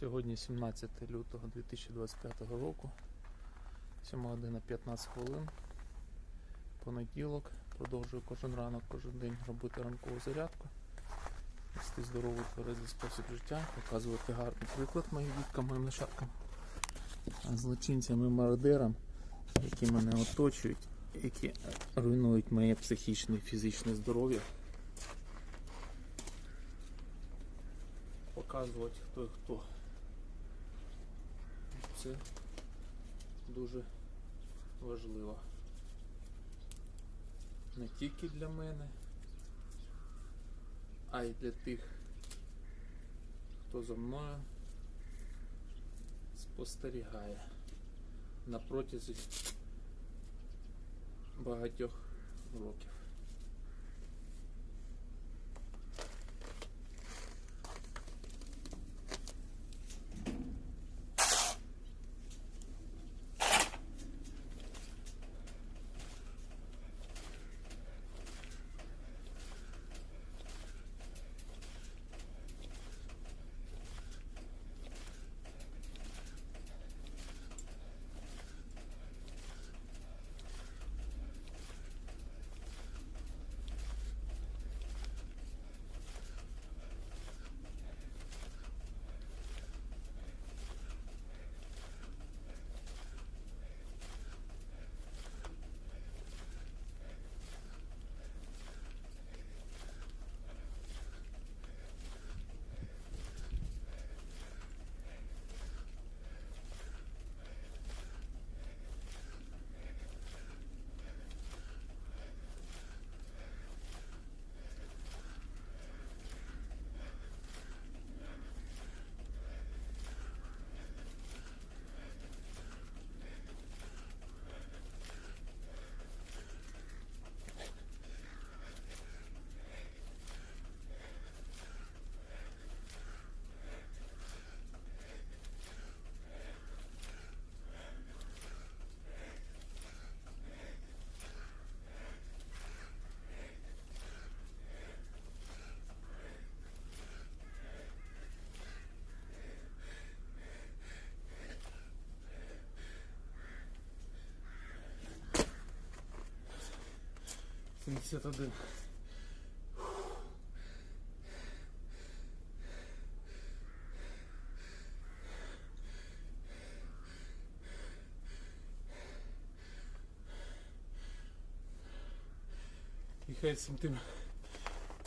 Сьогодні 17 лютого 2025 року. 7 година 15 хвилин. Понеділок. Продовжую кожен ранок, кожен день робити ранкову зарядку. Вести здоровий тверезий спосіб життя, показувати гарний приклад моїм діткам, моїм нащадкам. Злочинцям і мародерам, які мене оточують, які руйнують моє психічне і фізичне здоров'я. Показувати хто і хто. Це дуже важливо. Не тільки для мене, а й для тих, хто за мною спостерігає на протязі багатьох років. Сімдесят один. І хай всім тим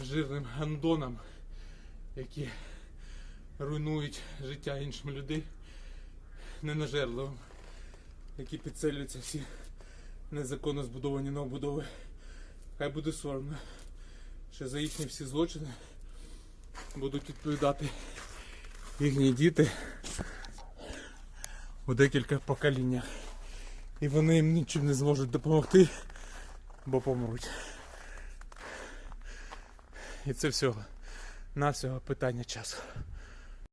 жирним гандонам, які руйнують життя іншим людей, ненажерливим, які підселюються всі незаконно збудовані новобудови. Хай буде соромно, що за їхні всі злочини будуть відповідати їхні діти у декілька поколіннях. І вони їм нічим не зможуть допомогти, бо помруть. І це всього навсього питання часу.